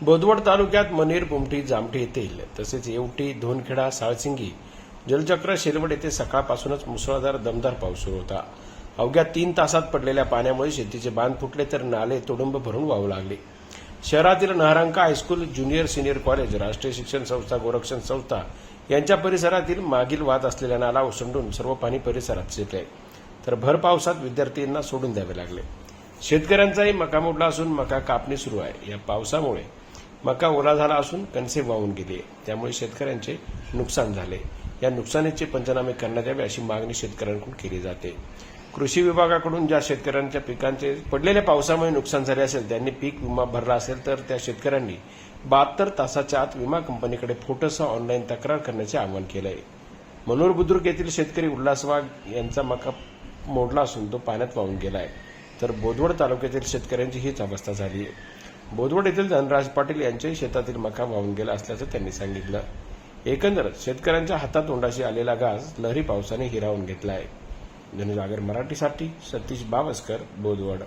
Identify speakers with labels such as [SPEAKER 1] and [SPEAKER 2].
[SPEAKER 1] बोदवड तालुक्यात मनेर बुमठी जामठी येथील. तसेच येवटी धोनखेडा साळसिंगी जलचक्र शेलवड येथे सकाळपासूनच मुसळधार दमदार पाऊस सुरू होता. अवघ्या तीन तासात पडलेल्या पाण्यामुळे शेतीचे बांध फुटले तर नाले तुडुंब भरून वाहू लागले. शहरातील नहरांका high school junior senior college राष्ट्रीय शिक्षण संस्था गोरक्षण संस्था यांच्या परिसरातील मागील वाद असलेल्या नाला ओसंडून सर्व पाणी परिसरात शिरले. तर भर पावसात विद्यार्थ्यांना सोडून द्यावे लागले. शेतकऱ्यांचाही मका मोडला असून मका कापणी सुरू आहे. या पावसामुळे मका ओला झाला असून कणसे वाहून गेली त्यामुळे शेतकऱ्यांचे नुकसान झाले. या नुकसानीचे पंचनामे करण्यात यावे अशी मागणी शेतकऱ्यांकडून केली जाते. कृषी विभागाकडून ज्या शेतकऱ्यांच्या पिकांचे पडलेल्या पावसामुळे नुकसान झाले असेल त्यांनी पीक विमा भरला असेल तर त्या शेतकऱ्यांनी बहात्तर तासाच्या आत विमा कंपनीकडे फोटोसह ऑनलाईन तक्रार करण्याचे आवाहन केलं आहे मनोर बुद्रुक येथील शेतकरी उल्हास वाघ यांचा मका मोडला असून तो पाण्यात वाहून गेला आहे तर बोदवड तालुक्यातील शेतकऱ्यांची हीच अवस्था झाली आहे. बोदवड येथील धनराज पाटील यांच्याही शेतातील मका वाहून गेला असल्याचं त्यांनी सांगितलं. एकंदरच शेतकऱ्यांच्या हातातोंडाशी आलेला गाज लहरी पावसाने हिरावून घेतला आहे जनजागर मराठीसाठी सतीश बावस्कर बोदवड